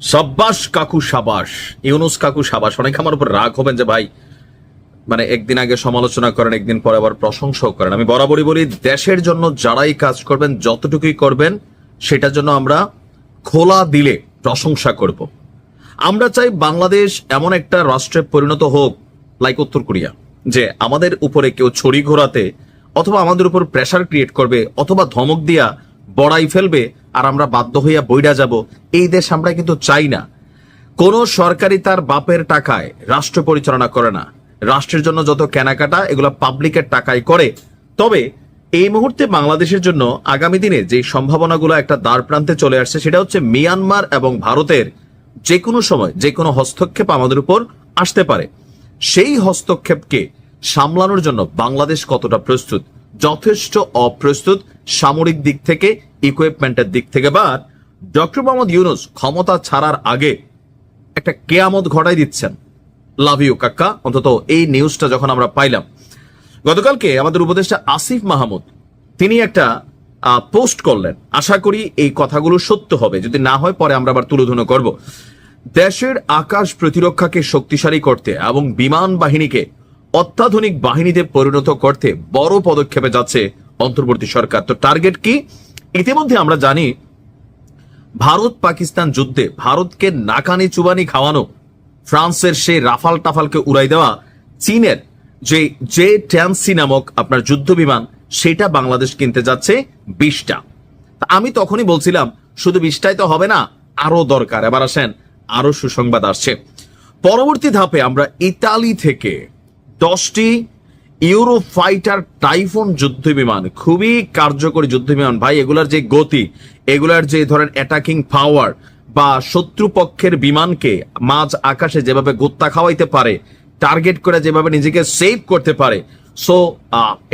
সাব্বাস কাকু সাবাস ইউনুস কাকু সাবাস অনেক আমার উপর রাগ হবেন যে, ভাই মানে একদিন আগে সমালোচনা করেন, একদিন পরে আবার প্রশংসাও করেন। আমি বরাবরই বলি, দেশের জন্য যারাই কাজ করবেন, যতটুকুই করবেন, সেটার জন্য আমরা খোলা দিলে প্রশংসা করব। আমরা চাই বাংলাদেশ এমন একটা রাষ্ট্রে পরিণত হোক লাইক উত্তর কোরিয়া, যে আমাদের উপরে কেউ ছড়ি ঘোরাতে অথবা আমাদের উপর প্রেশার ক্রিয়েট করবে, অথবা ধমক দিয়া বড়াই ফেলবে আর আমরা বাধ্য হইয়া বইরা যাব, এই দেশ আমরা কিন্তু চাই না। কোন সরকারি তার বাপের টাকায় রাষ্ট্র পরিচালনা করে না। রাষ্ট্রের জন্য যত কেনাকাটা, এগুলো পাবলিকের টাকায় করে। তবে এই মুহূর্তে বাংলাদেশের জন্য আগামী দিনে যে সম্ভাবনাগুলো একটা দ্বার প্রান্তে চলে আসছে, সেটা হচ্ছে মিয়ানমার এবং ভারতের যে কোনো সময় যে কোনো হস্তক্ষেপ আমাদের উপর আসতে পারে। সেই হস্তক্ষেপকে সামলানোর জন্য বাংলাদেশ কতটা প্রস্তুত? যথেষ্ট অপ্রস্তুত সামরিক দিক থেকে ইকুইপমেন্টের দিক থেকে বা ডক্টর মোহাম্মদ ইউনুস ক্ষমতা ছাড়ার আগে একটা কেয়ামত ঘটাই দিচ্ছেন। লাভ ইউ কাক্কা অন্তত এই নিউজটা যখন আমরা পাইলাম। গতকালকে আমাদের উপদেষ্টা আসিফ মাহমুদ, তিনি একটা পোস্ট করলেন। আশা করি এই কথাগুলো সত্য হবে। যদি না হয়, পরে আমরা আবার তুলোধুনো করব। দেশের আকাশ প্রতিরক্ষাকে শক্তিশালী করতে এবং বিমান বাহিনীকে অত্যাধুনিক বাহিনীতে পরিণত করতে বড় পদক্ষেপে যাচ্ছে অন্তর্বর্তী সরকার। তো টার্গেট কি? ইতিমধ্যে আমরা জানি ভারত পাকিস্তান যুদ্ধে ভারতকে নাকানি চুবানি খাওয়ানো, ফ্রান্সের সেই রাফাল টাফালকে উড়াই দেওয়া, চীনের যে জে ট্যান্সি নামক আপনার যুদ্ধ বিমান, সেটা বাংলাদেশ কিনতে যাচ্ছে বিশটা। আমি তখনই বলছিলাম, শুধু বিশটাই তো হবে না আরও দরকার। এবার আসেন আরও সুসংবাদ আসছে। পরবর্তী ধাপে আমরা ইতালি থেকে দশটি ইউরো ফাইটার টাইফুন যুদ্ধ বিমান খুবই কার্যকরী যুদ্ধ বিমান ভাই, এগুলার যে গতি, এগুলার যে ধরেন অ্যাটাকিং পাওয়ার বা শত্রুপক্ষের বিমানকে মাঝ আকাশে যেভাবে গোত্তা খাওয়াইতে পারে টার্গেট করে যেভাবে নিজেকে সেভ করতে পারে সো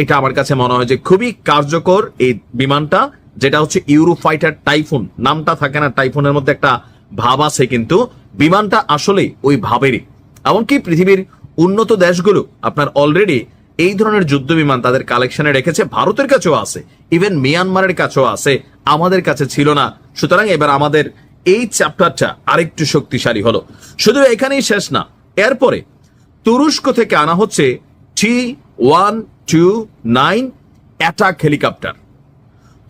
এটা আমার কাছে মনে হয় যে খুবই কার্যকর এই বিমানটা, যেটা হচ্ছে ইউরো ফাইটার টাইফুন। নামটা থাকে না, টাইফুনের মধ্যে একটা ভাব আছে, কিন্তু বিমানটা আসলে ওই ভাবেরই এমনকি পৃথিবীর উন্নত দেশগুলো আপনার অলরেডি এই ধরনের যুদ্ধ বিমান তাদের কালেকশনে রেখেছে। ভারতের কাছেও আছে। ইভেন মিয়ানমারের কাছেও আছে। আমাদের কাছে ছিল না। সুতরাং এবার আমাদের এই চ্যাপ্টারটা আরেকটু শক্তিশালী হলো। শুধু এখানেই শেষ না, এরপরে তুরস্ক থেকে আনা হচ্ছে T one two nine attack helicopter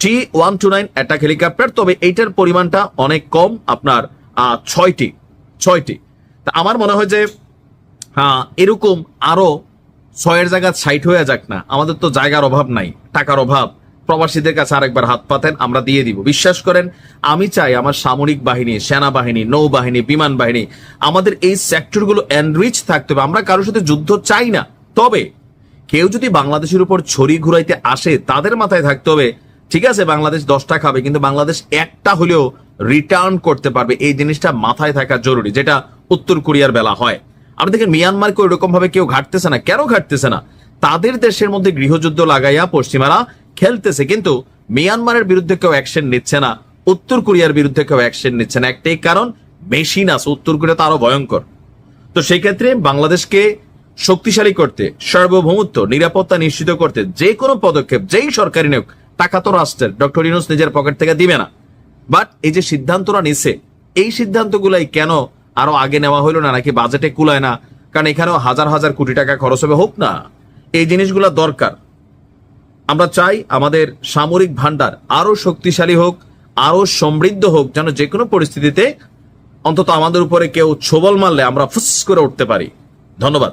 T one two nine attack helicopter তবে এইটার পরিমাণটা অনেক কম, আপনার ছয়টি ছয়টি। তা আমার মনে হয় যে হ্যাঁ এরকম আরও ছয়ের জায়গা সাইট হয়ে যাক না। আমাদের তো জায়গার অভাব নাই, টাকার অভাব। প্রবাসীদের কাছে আরেকবার হাত পাতেন, আমরা দিয়ে দিব। বিশ্বাস করেন, আমি চাই আমার সামরিক বাহিনী, সেনাবাহিনী, নৌবাহিনী, বিমান বাহিনী, আমাদের এই সেক্টরগুলো এনরিচ থাকতে হবে। আমরা কারোর সাথে যুদ্ধ চাই না। তবে কেউ যদি বাংলাদেশের উপর ছড়ি ঘুরাইতে আসে, তাদের মাথায় থাকতে হবে, ঠিক আছে, বাংলাদেশ দশটা খাবে, কিন্তু বাংলাদেশ একটা হলেও রিটার্ন করতে পারবে। এই জিনিসটা মাথায় থাকা জরুরি, যেটা উত্তর কোরিয়ার বেলা হয়। আপনি দেখেন মিয়ানমারকে ওইরকম ভাবে কেউ ঘাটতেছে না। কেন ঘাটতেছে না? তাদের দেশের মধ্যে গৃহযুদ্ধ লাগাইয়া পশ্চিমারা খেলতেছে, কিন্তু মিয়ানমারের বিরুদ্ধে কেউ অ্যাকশন নিচ্ছে না। উত্তর কোরিয়ার বিরুদ্ধে কেউ অ্যাকশন নিচ্ছে না। একটাই কারণ মেশিন আছে উত্তর কোরিয়া তো আরও ভয়ঙ্কর। তো সেই ক্ষেত্রে বাংলাদেশকে শক্তিশালী করতে, সার্বভৌমত্ব, নিরাপত্তা নিশ্চিত করতে যে কোনো পদক্ষেপ, যেই সরকারি নিয়োগ টাকা তো রাষ্ট্রের, ডক্টর ইউনুস নিজের পকেট থেকে দিবে না। বাট এই যে সিদ্ধান্তরা নিছে, এই সিদ্ধান্তগুলাই কেন আরও আগে নেওয়া হলো না, নাকি বাজেটে কুলায় না? কারণ এখানেও হাজার হাজার কোটি টাকা খরচ হবে, হোক না। এই জিনিসগুলো দরকার। আমরা চাই আমাদের সামরিক ভান্ডার আরও শক্তিশালী হোক, আরও সমৃদ্ধ হোক, যেন যে কোনো পরিস্থিতিতে অন্তত আমাদের উপরে কেউ ছোবল মারলে আমরা ফুস করে উঠতে পারি। ধন্যবাদ।